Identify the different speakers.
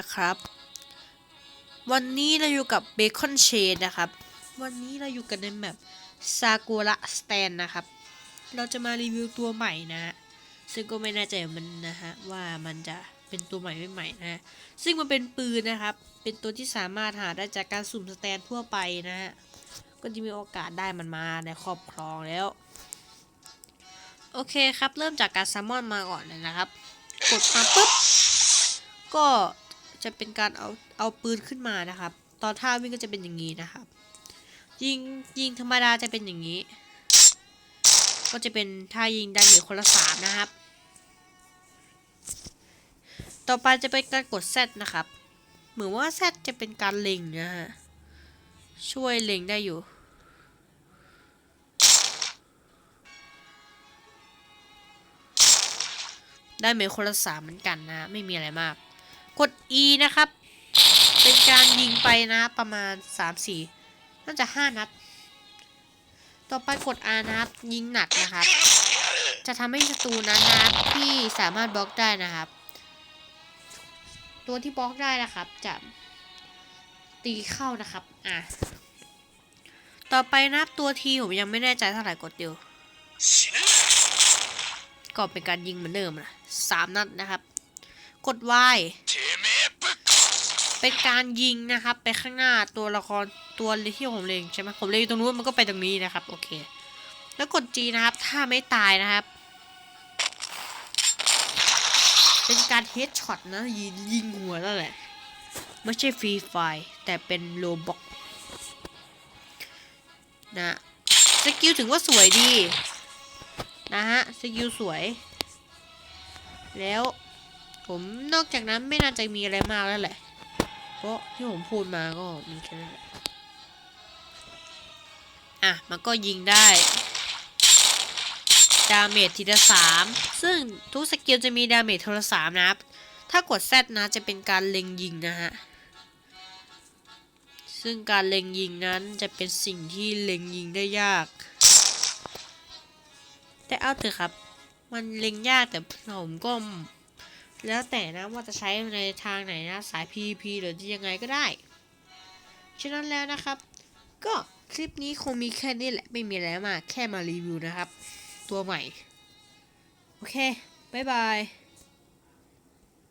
Speaker 1: นะครับ วันนี้เราอยู่กับเบคอนเชดนะครับ วันนี้เราอยู่กันในแมปซากุระสแตนนะครับ เราจะมารีวิวตัวใหม่นะฮะ ซึ่งก็ไม่แน่ใจมันนะฮะว่ามันจะเป็นตัวใหม่ไม่ใหม่นะฮะ ซึ่งมันเป็นปืนนะครับ เป็นตัวที่สามารถหาได้จากการสุ่มสแตนทั่วไปนะฮะ ก็จะมีโอกาสได้มันมาในครอบครองแล้ว โอเคครับ เริ่มจากการซัมมอนมาก่อนเลยนะครับ กดมาปุ๊บ ก็ จะเป็นการเอาเอาปืนขึ้นมานะครับ ตอนท่าวิ่งก็จะเป็นอย่างนี้นะครับยิงยิงธรรมดาจะเป็นอย่างนี้ ก็จะเป็นท่ายิงได้เหนืคนละสามนะครับ ต่อไปจะเป็นการกดเซตนะครับ เหมือนว่าเซตจะเป็นการเล็งนะฮะช่วยเล็งได้อยู่ได้เหมือนคนละสามเหมือนกันนะ ไม่มีอะไรมาก กด E นะครับ เป็นการยิงไปนะประมาณ 3-4 น่าจะ 5 นัด ต่อไปกด R นะครับ ยิงหนักนะครับ จะทำให้ศัตรูนั้นนะที่สามารถบล็อกได้นะครับ ตัวที่บล็อกได้นะครับ จะตีเข้านะครับ อะ ต่อไปนะครับตัวทีผมยังไม่แน่ใจเท่าไหร่กดเดียวก็เป็นการยิงเหมือนเดิมนะสามนัดนะครับ กด Y เป็นการยิงนะครับ ไปข้างหน้าตัวละครตัวที่ผมเล็งใช่ไหมผมเล็งตรงนู้นมันก็ไปตรงนี้นะครับ โอเค แล้วกด G นะครับ ถ้าไม่ตายนะครับ เป็นการเฮดช็อตนะยิงยิงหัวนั่นแหละ ไม่ใช่ฟรีไฟแต่เป็นโลบ็อกนะสกิลถึงว่าสวยดี นะฮะสกิลสวย แล้วผมนอกจากนั้นไม่น่าจะมีอะไรมากแล้วแหละ เพราะที่ผมพูดมาก็มีแค่นั้นแหละอะ มันก็ยิงได้ดาเมจทีละสามซึ่งทุกสกิลจะมีดาเมจทีละสามนะครับ ถ้ากด Z นะจะเป็นการเล็งยิงนะฮะ ซึ่งการเล็งยิงนั้นจะเป็นสิ่งที่เล็งยิงได้ยาก แต่เอาเถอะครับ มันเล็งยากแต่ผมก็ แล้วแต่นะว่าจะใช้ในทางไหนนะสาย PVP หรือยังไงก็ได้ ฉะนั้นแล้วนะครับ ก็คลิปนี้คงมีแค่นี้แหละไม่มีอะไรมากแค่มารีวิวนะครับ ตัวใหม่ โอเค บ๊ายบาย